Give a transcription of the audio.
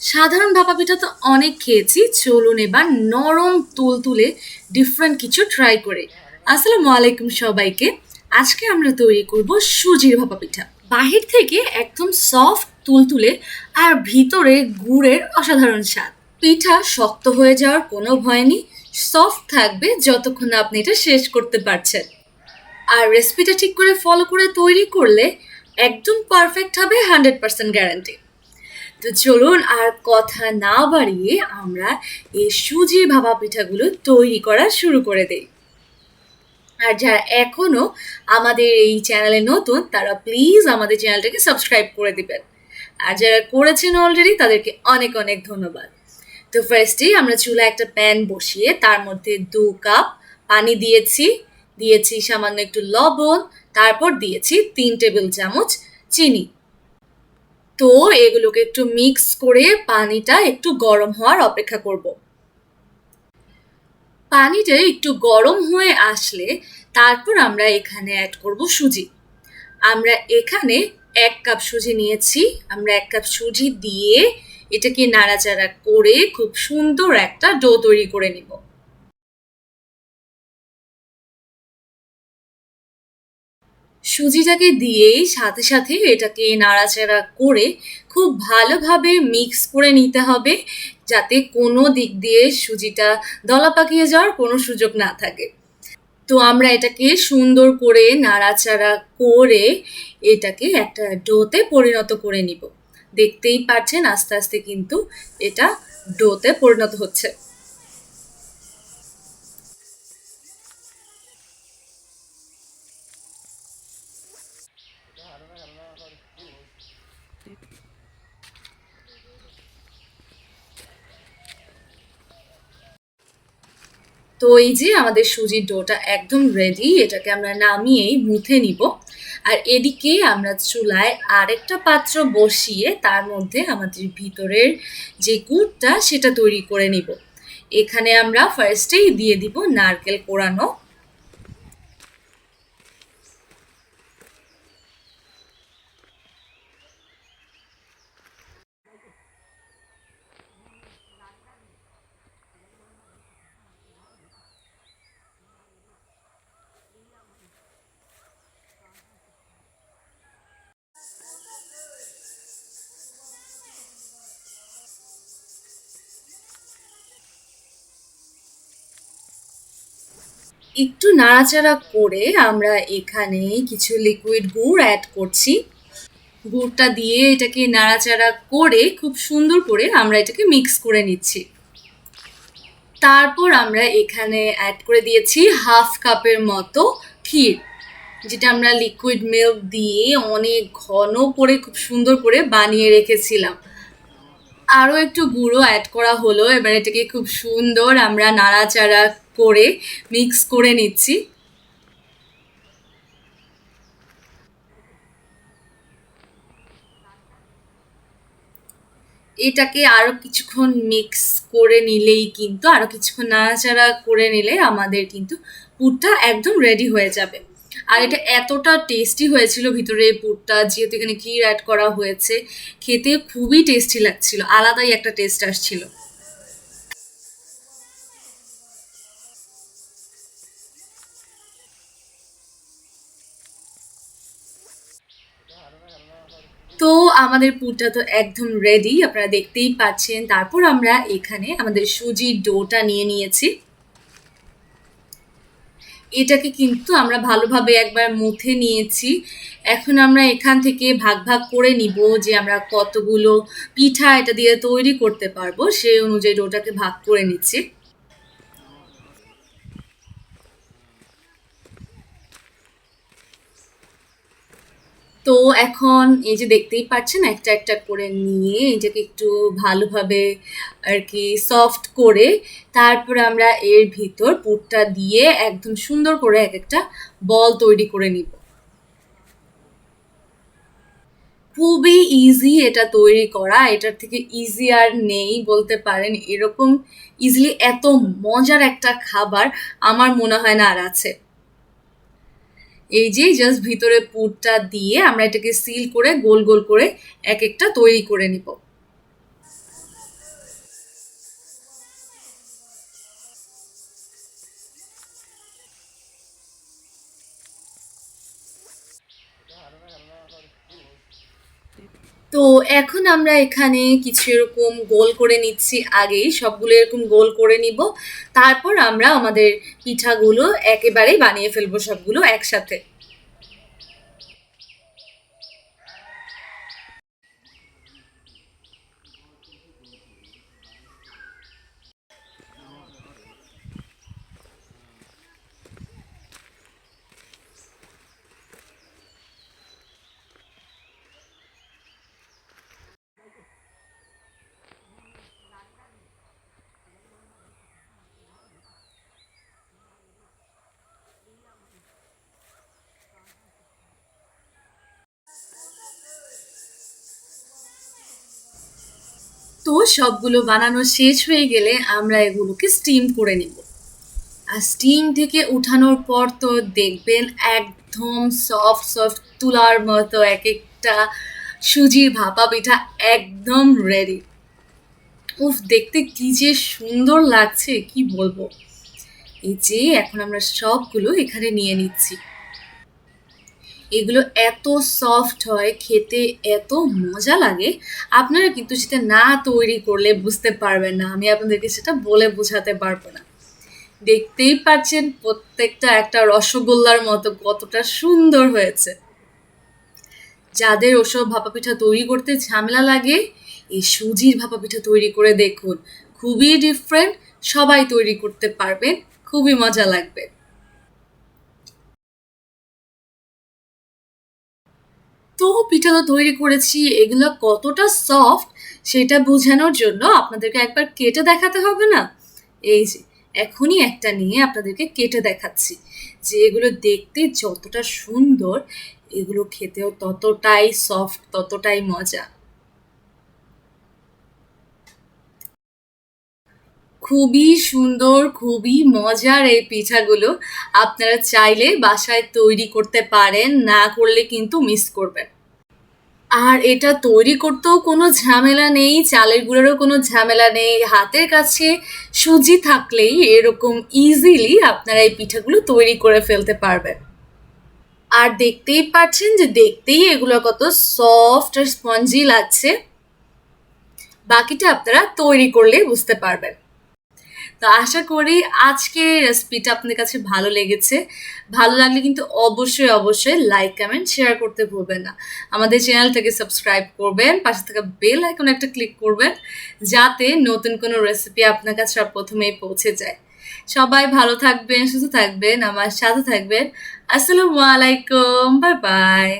সাধারণ ভাপা পিঠা তো অনেক খেয়েছি, চলুন এবার নরম তুলতুলে ডিফারেন্ট কিছু ট্রাই করে। আসসালামু আলাইকুম সবাইকে। আজকে আমরা তৈরি করব সুজির ভাপা পিঠা বাহির থেকে একদম সফট তুলতুলে আর ভিতরে গুড়ের অসাধারণ স্বাদ। পিঠা শক্ত হয়ে যাওয়ার কোনো ভয় নেই সফট থাকবে যতক্ষণ আপনি এটা শেষ করতে পারছেন। আর রেসিপিটা ঠিক করে ফলো করে তৈরি করলে একদম পারফেক্ট হবে হান্ড্রেড পার্সেন্ট গ্যারান্টি তো চলুন আর কথা না বাড়িয়ে আমরা এই সুজি ভাপা পিঠাগুলো তৈরি করা শুরু করে দেই। আর যারা এখনও আমাদের এই চ্যানেলে নতুন, তারা প্লিজ আমাদের চ্যানেলটাকে সাবস্ক্রাইব করে দেবেন। আর যারা করেছেন অলরেডি তাদেরকে অনেক অনেক ধন্যবাদ। তো ফার্স্টেই আমরা চুলায় একটা প্যান বসিয়ে তার মধ্যে দু কাপ পানি দিয়েছি। দিয়েছি সামান্য একটু লবণ, তারপর দিয়েছি তিন টেবিল চামচ চিনি। তো এগুলোকে একটু মিক্স করে পানিটা একটু গরম হওয়ার অপেক্ষা করব। পানিটা একটু গরম হয়ে আসলে তারপর আমরা এখানে অ্যাড করব সুজি। আমরা এখানে এক কাপ সুজি নিয়েছি। আমরা এক কাপ সুজি দিয়ে এটাকে নাড়াচাড়া করে খুব সুন্দর একটা ডো তৈরি করে নিব। সুজিটাকে দিয়েই সাথে সাথে এটাকে নাড়াচাড়া করে খুব ভালোভাবে মিক্স করে নিতে হবে যাতে কোনো দিক দিয়ে সুজিটা দলা পাকিয়ে যাওয়ার কোনো সুযোগ না থাকে। তো আমরা এটাকে সুন্দর করে নাড়াচাড়া করে এটাকে একটা ডোতে পরিণত করে নিব। দেখতেই পাচ্ছেন আস্তে আস্তে কিন্তু এটা ডোতে পরিণত হচ্ছে। তো এই যে আমাদের সুজির ডোটা একদম রেডি এটাকে আমরা নামিয়েই মুথে নিব। আর এদিকে আমরা চুলায় আরেকটা পাত্র বসিয়ে তার মধ্যে আমাদের ভিতরের যে গুড়টা, সেটা তৈরি করে নিব। এখানে আমরা ফার্স্টেই দিয়ে দিব নারকেল কোড়ানো একটু নাড়াচাড়া করে আমরা এখানে কিছু লিকুইড গুড় অ্যাড করছি। গুড়টা দিয়ে এটাকে নাড়াচাড়া করে খুব সুন্দর করে আমরা এটাকে মিক্স করে নিচ্ছি। তারপর আমরা এখানে অ্যাড করে দিয়েছি হাফ কাপের মতো ক্ষীর, যেটা আমরা লিকুইড মিল্ক দিয়ে অনেক ঘন করে, খুব সুন্দর করে বানিয়ে রেখেছিলাম। আরও একটু গুঁড়ো অ্যাড করা হলো, এবার এটাকে খুব সুন্দর আমরা নাড়াচাড়া করে মিক্স করে নিচ্ছি। এটাকে আরও কিছুক্ষণ মিক্স করে নিলেই কিন্তু আরও কিছুক্ষণ নাড়াচাড়া করে নিলে আমাদের কিন্তু পুরটা একদম রেডি হয়ে যাবে। আর এটা এতটা টেস্টি হয়েছিল ভিতরে পুরটা, যেহেতু এখানে ক্ষীর অ্যাড করা হয়েছে, খেতে খুবই টেস্টি লাগছিল, আলাদাই একটা টেস্ট আসছিল তো আমাদের পুরটা তো একদম রেডি আপনারা দেখতেই পাচ্ছেন। তারপর আমরা এখানে আমাদের সুজির ডোটা নিয়ে নিয়েছি। এটাকে কিন্তু আমরা ভালোভাবে একবার মুথে নিয়েছি। এখন আমরা এখান থেকে ভাগ ভাগ করে নিব যে আমরা কতগুলো পিঠা এটা দিয়ে তৈরি করতে পারব। সেই অনুযায়ী ডোটাকে ভাগ করে নিচ্ছি। তো এখন এই যে দেখতেই পাচ্ছেন, একটা একটা করে নিয়ে এটাকে একটু ভালোভাবে আর কি সফট করে তারপর আমরা এর ভিতর পুরটা দিয়ে একদম সুন্দর করে এক একটা বল তৈরি করে নিব। খুবই ইজি এটা তৈরি করা, এটার থেকে ইজি আর নেই বলতে পারেন, এরকম ইজিলি এত মজার একটা খাবার আমার মনে হয় না আর আছে। এই যে জাস্ট ভিতরে পুরটা দিয়ে আমরা এটাকে সিল করে গোল গোল করে এক একটা তৈরি করে নিব। তো এখন আমরা এখানে কিছু এরকম গোল করে নিচ্ছি আগেই সবগুলো এরকম গোল করে নিব। তারপর আমরা আমাদের পিঠাগুলো একেবারেই বানিয়ে ফেলব সবগুলো একসাথে। তো সবগুলো বানানো শেষ হয়ে গেলে আমরা এগুলোকে স্টিম করে নিব। আর স্টিম থেকে উঠানোর পর তো দেখবেন একদম সফট সফট তুলার মতো এক একটা সুজির ভাপা পিঠা একদম রেডি উফ, দেখতে কি যে সুন্দর লাগছে, কি বলব? এই যে, এখন আমরা সবগুলো এখানে নিয়ে নিচ্ছি। এগুলো এত সফট হয়, খেতে এত মজা লাগে, আপনারা কিন্তু সেটা না তৈরি করলে বুঝতে পারবেন না। আমি আপনাদেরকে সেটা বলে বোঝাতে পারব না। দেখতেই পাচ্ছেন প্রত্যেকটা একটা রসগোল্লার মতো কতটা সুন্দর হয়েছে। যাদের ওসব ভাপা পিঠা তৈরি করতে ঝামেলা লাগে, এই সুজির ভাপা পিঠা তৈরি করে দেখুন। খুবই ডিফারেন্ট সবাই তৈরি করতে পারবেন, খুবই মজা লাগবে। তো পিঠা তৈরি করেছি, এগুলো কতটা সফট সেটা বোঝানোর জন্য আপনাদেরকে একবার কেটে দেখাতে হবে না? এই যে, এখনই একটা নিয়ে আপনাদেরকে কেটে দেখাচ্ছি। যে এগুলো দেখতে যতটা সুন্দর, এগুলো খেতেও ততটাই সফট ততটাই মজা। খুবই সুন্দর, খুবই মজার এই পিঠাগুলো। আপনারা চাইলে বাসায় তৈরি করতে পারেন, না করলে কিন্তু মিস করবেন। আর এটা তৈরি করতেও কোনো ঝামেলা নেই, চালের গুঁড়োরও কোনো ঝামেলা নেই। হাতের কাছে সুজি থাকলেই এরকম ইজিলি আপনারা এই পিঠাগুলো তৈরি করে ফেলতে পারবেন। আর দেখতেই পাচ্ছেন যে দেখতেই এগুলো কত সফট আর স্পঞ্জি লাগছে। বাকিটা আপনারা তৈরি করলে বুঝতে পারবেন। তো আশা করি আজকে রেসিপিটা আপনাদের কাছে ভালো লেগেছে। ভালো লাগলে কিন্তু অবশ্যই অবশ্যই লাইক কমেন্ট শেয়ার করতে ভুলবেন না। আমাদের চ্যানেলটাকে সাবস্ক্রাইব করবেন, পাশে থাকা বেল আইকন একটা ক্লিক করবেন, যাতে নতুন কোনো রেসিপি আপনার কাছে প্রথমেই পৌঁছে যায়। সবাই ভালো থাকবেন, সুস্থ থাকবেন, আমার সাথে থাকবেন। আসসালামু আলাইকুম বাই বাই